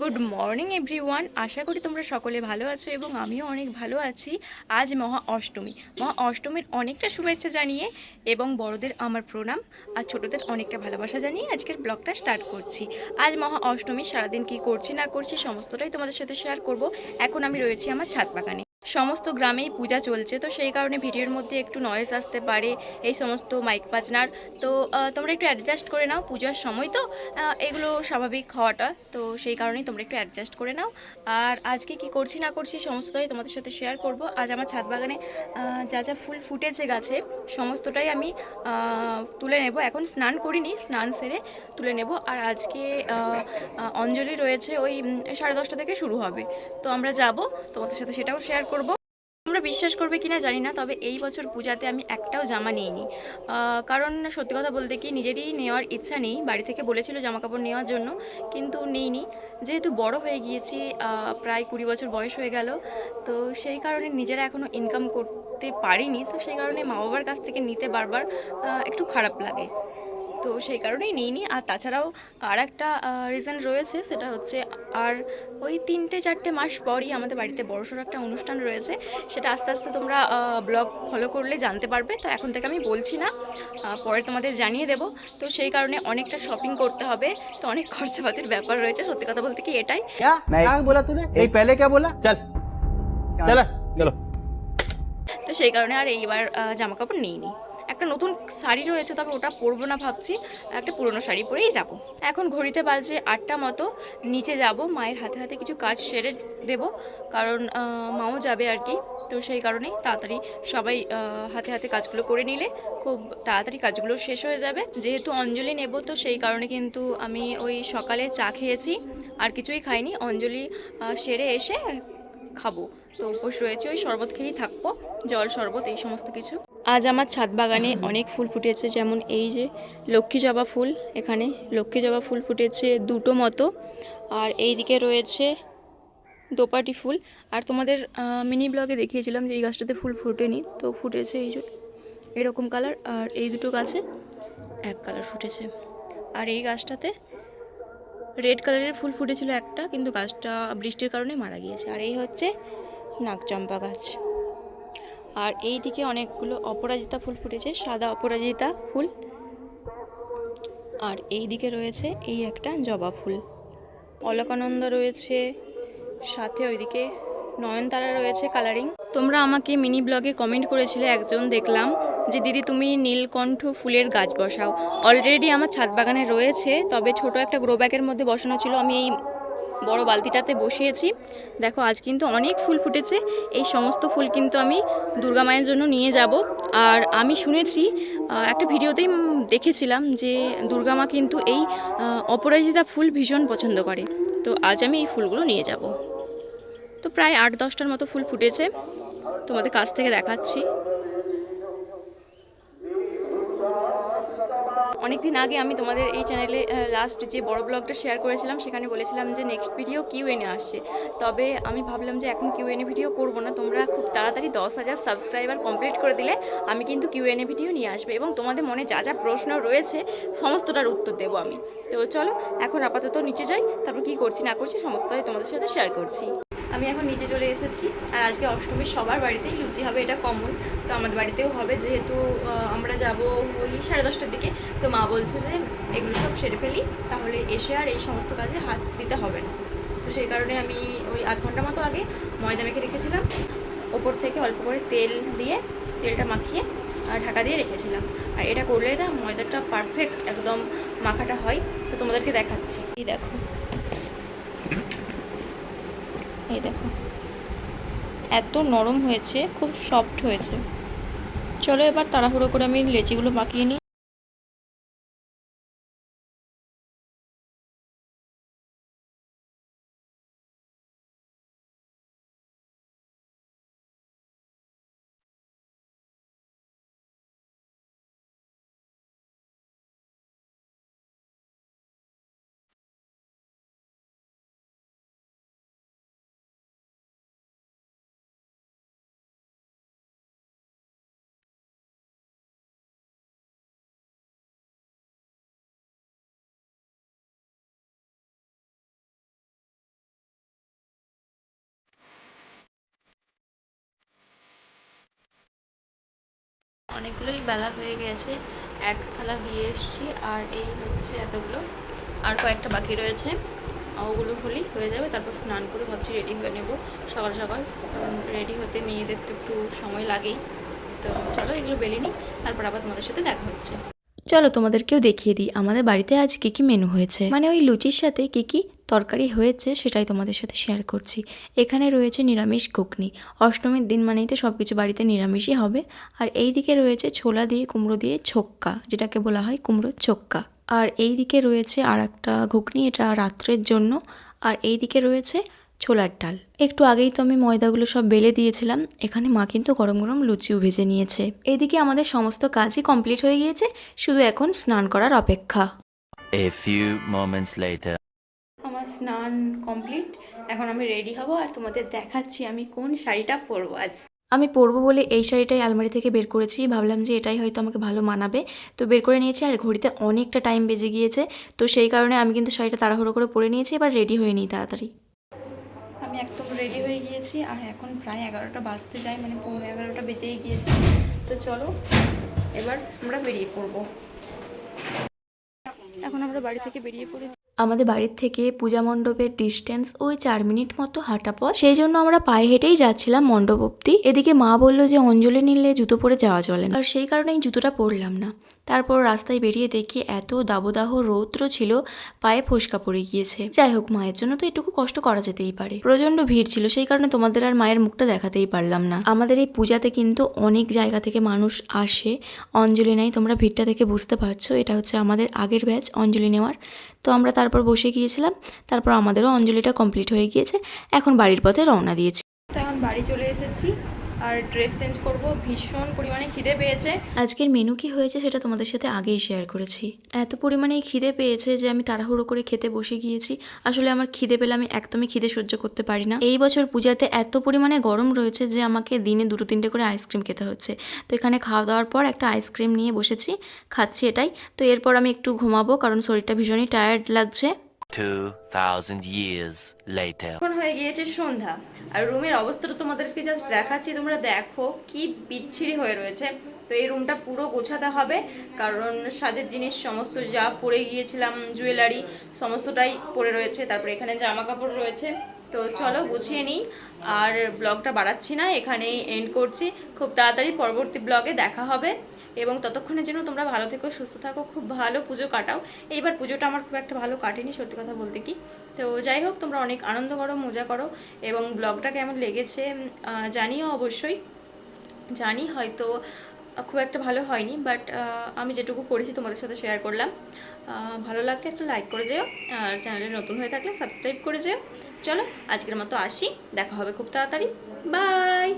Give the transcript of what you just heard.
Good morning everyone আশা করি তোমরা সকলে ভালো আছো এবং আমিও অনেক ভালো আছি। আজ মহা অষ্টমী। মহা অষ্টমীর অনেকটা শুভেচ্ছা জানিয়ে এবং বড়দের আমার প্রণাম আর ছোটদের অনেকটা ভালোবাসা জানিয়ে আজকের ব্লগটা স্টার্ট করছি। আজ মহা অষ্টমী, সারাদিন কি করছি না করছি সমস্তটাই তোমাদের সাথে শেয়ার করব। এখন আমি রয়েছি আমার ছাদ বাগানে। সমস্ত গ্রামেই পূজা চলছে। তো সেই কারণে ভিডিওর মধ্যে একটু নয়েজ আসতে পারে, এই সমস্ত মাইক বাজনার। তো তোমরা একটু অ্যাডজাস্ট করে নাও পূজার সময় তো। এগুলো স্বাভাবিক হওয়াটা। তো সেই কারণেই তোমরা একটু অ্যাডজাস্ট করে নাও। আর আজকে কি করছি না করছি সমস্তটাই তোমাদের সাথে শেয়ার করব। আজ আমার ছাদ বাগানে যা যা ফুল ফুটেছে গাছে, সমস্তটাই আমি তুলে নেব। এখন স্নান করিনি, স্নান সেরে তুলে নেব। আর আজকে অঞ্জলি রয়েছে ওই, সাড়ে দশটা থেকে শুরু হবে। তো আমরা যাব, তোমাদের সাথে সেটাও শেয়ার করব। তোমরা বিশ্বাস করবে কিনা জানি না, তবে এই বছর পূজাতে আমি একটাও জামা নিইনি। কারণ সত্যি কথা বলতে কি, নিজেরই নেওয়ার ইচ্ছা নেই। বাড়ি থেকে বলেছিল জামা কাপড় নেওয়ার জন্য, কিন্তু নিইনি। যেহেতু বড় হয়ে গিয়েছি প্রায় কুড়ি বছর বয়স হয়ে গেল, তো সেই কারণে নিজেরা এখনও ইনকাম করতে পারিনি। তো সেই কারণে মা বাবার কাছ থেকে নিতে বারবার একটু খারাপ লাগে। তো সেই কারণেই নিইনি আর তাছাড়াও আর একটা রিজন রয়েছে সেটা হচ্ছে আর ওই তিনটে চারটে মাস পরই আমাদের বাড়িতে বড়সড় একটা অনুষ্ঠান রয়েছে। সেটা আস্তে আস্তে তোমরা ব্লগ ফলো করলে জানতে পারবে। তো এখন থেকে আমি বলছি না পরে তোমাদের জানিয়ে দেব। তো সেই কারণে অনেকটা শপিং করতে হবে। তো অনেক খরচাপাতির ব্যাপার রয়েছে সত্যি কথা বলতে কি এটাই। বলা তুমি এই পেলে কে বলা? চল। তো সেই কারণে আর এইবার জামা কাপড় নিইনি একটা নতুন শাড়ি রয়েছে, তবে ওটা পরবো না ভাবছি। একটা পুরনো শাড়ি পরেই যাব। এখন ঘড়িতে বাজে আটটা মতো, নিচে যাব, মায়ের হাতে হাতে কিছু কাজ সেরে দেব, কারণ মাও যাবে আর কি, তো সেই কারণেই তাড়াতাড়ি সবাই হাতে হাতে কাজগুলো করে নিলে খুব তাড়াতাড়ি কাজগুলো শেষ হয়ে যাবে। যেহেতু অঞ্জলি নেব, তো সেই কারণে কিন্তু আমি ওই সকালে চা খেয়েছি, আর কিছুই খাইনি। অঞ্জলি সেরে এসে খাব। তো উপোস রয়েছে, ওই শরবত খেয়েই থাকব, জল শরবত, এই সমস্ত কিছু। আজ আমার ছাদ বাগানে অনেক ফুল ফুটেছে, যেমন এই যে লক্ষ্মী জবা ফুল, এখানে লক্ষ্মী জবা ফুল ফুটেছে দুটো মতো। আর এই দিকে রয়েছে দোপাটি ফুল। আর তোমাদের মিনি ব্লগে দেখিয়েছিলাম যে এই গাছটাতে ফুল ফুটেনি, তো ফুটেছে এই এরকম কালার। আর এই দুটো গাছে এক কালার ফুটেছে। আর এই গাছটাতে রেড কালারের ফুল ফুটেছিল একটা, কিন্তু গাছটা বৃষ্টির কারণে মারা গিয়েছে। আর এই হচ্ছে নাগচম্পা গাছ। আর এই দিকে অনেকগুলো অপরাজিতা ফুল ফুটেছে, সাদা অপরাজিতা ফুল। আর এই দিকে রয়েছে এই একটা জবা ফুল। অলকানন্দা রয়েছে, সাথে ওইদিকে নয়নতারা রয়েছে কালারিং তোমরা আমাকে মিনি ব্লগে কমেন্ট করেছিলে, একজন দেখলাম যে, দিদি, তুমি নীলকণ্ঠ ফুলের গাছ বসাও। অলরেডি আমার ছাদ বাগানে রয়েছে, তবে ছোট একটা গ্রো ব্যাগের মধ্যে বসানো ছিল। আমি এই বড় বালতিটাতে বসিয়েছি। দেখো, আজ কিন্তু অনেক ফুল ফুটেছে। এই সমস্ত ফুল কিন্তু আমি দুর্গা মায়ের জন্য নিয়ে যাব। আর আমি শুনেছি একটা ভিডিওতেই দেখেছিলাম যে, দুর্গা মা কিন্তু এই অপরাজিতা ফুল ভীষণ পছন্দ করে। তো আজ আমি এই ফুলগুলো নিয়ে যাব। তো প্রায় আট দশটার মতো ফুল ফুটেছে। তোমাদের কাছ থেকে দেখাচ্ছি। অনেকদিন আগে আমি তোমাদের এই চ্যানেলে লাস্ট যে বড় ব্লগটা শেয়ার করেছিলাম, সেখানে বলেছিলাম যে নেক্সট ভিডিও কিউ এনে আসছে। তবে আমি ভাবলাম যে এখন কিউ এনে ভিডিও করব না। তোমরা খুব তাড়াতাড়ি দশ হাজার সাবস্ক্রাইবার কমপ্লিট করে দিলে আমি কিন্তু কিউ এনে ভিডিও নিয়ে আসবে এবং তোমাদের মনে যা যা প্রশ্ন রয়েছে, সমস্তটার উত্তর দেবো আমি। তো চলো, এখন আপাতত নিচে যাই, তারপর কি করছি না করছি সমস্তটাই তোমাদের সাথে শেয়ার করছি। আমি এখন নিচে চলে এসেছি আর আজকে অষ্টমী সবার বাড়িতেই লুচি হবে, এটা কমন তো আমাদের বাড়িতেও হবে, যেহেতু আমরা যাব ওই সাড়ে দশটার দিকে। তো মা বলছে যে, এগুলো সব সেরে ফেলি, তাহলে এসে আর এই সমস্ত কাজে হাত দিতে হবে না। তো সেই কারণে আমি ওই আধ ঘণ্টা মতো আগে ময়দা মেখে রেখেছিলাম, ওপর থেকে অল্প করে তেল দিয়ে তেলটা মাখিয়ে আর ঢাকা দিয়ে রেখেছিলাম। আর এটা করলে না, ময়দাটা পারফেক্ট একদম মাখাটা হয়। তো তোমাদেরকে দেখাচ্ছি। এই দেখো এই দেখো। এত নরম হয়েছে, খুব সফট হয়েছে। চলো এবার তাড়াহুড়ো করে আমি লেচিগুলো মাখিয়ে নিই। অনেকগুলোই বেলা হয়ে গেছে। এক থালা দিয়ে এসছি, আর এই হচ্ছে এতগুলো। আর কয়েকটা বাকি রয়েছে। ওগুলো হলেই হয়ে যাবে। তারপর স্নান করে ভাবছি রেডি হয়ে নেব। সকাল সকাল। রেডি হতে মেয়েদের তো একটু সময় লাগেই। তো চলো এগুলো বেলে নিই। তারপর আবার তোমাদের সাথে দেখা হচ্ছে। চলো তোমাদেরকেও দেখিয়ে দিই, আমাদের বাড়িতে আজ কী কী মেনু হয়েছে? মানে ওই লুচির সাথে কী কী তরকারি হয়েছে সেটাই তোমাদের সাথে শেয়ার করছি। এখানে রয়েছে নিরামিষ ঘুগনি। অষ্টমীর দিন মানেই তো সব কিছু বাড়িতে নিরামিষই হবে। আর এই দিকে রয়েছে ছোলা দিয়ে, কুমড়ো দিয়ে ছোক্কা, যেটাকে বলা হয় কুমড়োর ছোক্কা। আর এই দিকে রয়েছে আর একটা ঘুগনি, এটা রাত্রের জন্য। আর এই দিকে রয়েছে ছোলার ডাল। একটু আগেই তো আমি ময়দাগুলো সব বেলে দিয়েছিলাম। এখানে মা কিন্তু গরম গরম লুচিও ভেজে নিয়েছে। এদিকে আমাদের সমস্ত কাজই কমপ্লিট হয়ে গিয়েছে। শুধু এখন স্নান করার অপেক্ষা। A few moments later. স্নান কমপ্লিট এখন আমি রেডি হব আর তোমাদের দেখাচ্ছি আমি কোন শাড়িটা পরবো আজ। আমি পরবো বলে এই শাড়িটাই আলমারি থেকে বের করেছি ভাবলাম যে এটাই হয়তো আমাকে ভালো মানাবে। তো বের করে নিয়েছি আর ঘড়িতে অনেকটা টাইম বেজে গিয়েছে তো সেই কারণে আমি কিন্তু শাড়িটা তাড়াহুড়ো করে পরে নিয়েছি এবার রেডি হয়ে নিই তাড়াতাড়ি। আমি একদম রেডি হয়ে গিয়েছি আর এখন প্রায় এগারোটা বাজতে যাই মানে পৌনে এগারোটা বেজেই গিয়েছে। তো চলো এবার আমরা বেরিয়ে পড়ব। এখন আমরা বাড়ি থেকে বেরিয়ে পড়েছি। আমাদের বাড়ির থেকে পূজা মণ্ডপের ডিস্টেন্স ওই চার মিনিট মতো হাঁটা পথ। সেই জন্য আমরা পায়ে হেঁটেই যাচ্ছিলাম মণ্ডপ অব্দি এদিকে মা বলল যে অঞ্জলি নিলে জুতো পরে যাওয়া চলে না। আর সেই কারণেই জুতোটা পরলাম না। তারপর রাস্তায় বেরিয়ে দেখি এত দাবদাহ রৌদ্র ছিল, পায়ে ফোসকা পড়ে গিয়েছে। যাই হোক, মায়ের জন্য তো এটুকু কষ্ট করা যেতেই পারে। প্রচণ্ড ভিড় ছিল, সেই কারণে তোমাদের আর মায়ের মুখটা দেখাতেই পারলাম না। আমাদের এই পূজাতে কিন্তু অনেক জায়গা থেকে মানুষ আসে। অঞ্জলি নেয়, তোমরা ভিড়টা দেখে বুঝতে পারছ, এটা হচ্ছে আমাদের আগের ব্যাচ, অঞ্জলি নেওয়ার। তো আমরা তারপর বসে গিয়েছিলাম, তারপর আমাদেরও অঞ্জলিটা কমপ্লিট হয়ে গিয়েছে, এখন বাড়ির পথে রওনা দিয়েছি। এখন বাড়ি চলে এসেছি। আর ড্রেস চেঞ্জ করব। ভীষণ পরিমাণে খিদে পেয়েছে। আজকের মেনু কি হয়েছে সেটা তোমাদের সাথে আগেই শেয়ার করেছি। এত পরিমাণে খিদে পেয়েছে যে আমি তাড়াহুড়ো করে খেতে বসে গিয়েছি। আসলে আমার খিদে পেলে আমি একদমই খিদে সহ্য করতে পারি না। এই বছর পূজাতে এত পরিমাণে গরম রয়েছে যে আমাকে দিনে দুটো তিনটে করে আইসক্রিম খেতে হচ্ছে। তো এখানে খাওয়া দাওয়ার পর একটা আইসক্রিম নিয়ে বসেছি। খাচ্ছি এটাই। তো এরপর আমি একটু ঘুমাবো কারণ শরীরটা ভীষণই টায়ার্ড লাগছে। 2,000 years later. এখন হয়ে গিয়েছে সন্ধ্যা। আর রুমের অবস্থাটা তোমাদেরকে জাস্ট দেখাচ্ছি। তোমরা দেখো কি বিচ্ছিরি হয়ে রয়েছে। তো এই রুমটা পুরো গোছাতে হবে। কারণ সাজের জিনিস সমস্ত যা পরে গিয়েছিলাম জুয়েলারি সমস্তটাই পরে রয়েছে। তারপরে এখানে জামা কাপড় রয়েছে। তো চলো গুছিয়ে নিই। আর ব্লগটা বাড়াচ্ছি না এখানেই এন্ড করছি। খুব তাড়াতাড়ি পরবর্তী ব্লগে দেখা হবে। এবং ততক্ষণের জন্য তোমরা ভালো থেকো, সুস্থ থাকো, খুব ভালো পুজো কাটাও। এইবার পুজোটা আমার খুব একটা ভালো কাটেনি, সত্যি কথা বলতে কি। তো যাই হোক, তোমরা অনেক আনন্দ করো, মজা করো এবং ব্লগটা কেমন লেগেছে জানিও অবশ্যই। জানি হয়তো খুব একটা ভালো হয়নি, বাট আমি যেটুকু করেছি তোমাদের সাথে শেয়ার করলাম। ভালো লাগলে একটা লাইক করে যেও, আর চ্যানেলে নতুন হয়ে থাকলে সাবস্ক্রাইব করে যেও। চলো, আজকের মতো আসি, দেখা হবে খুব তাড়াতাড়ি। বাই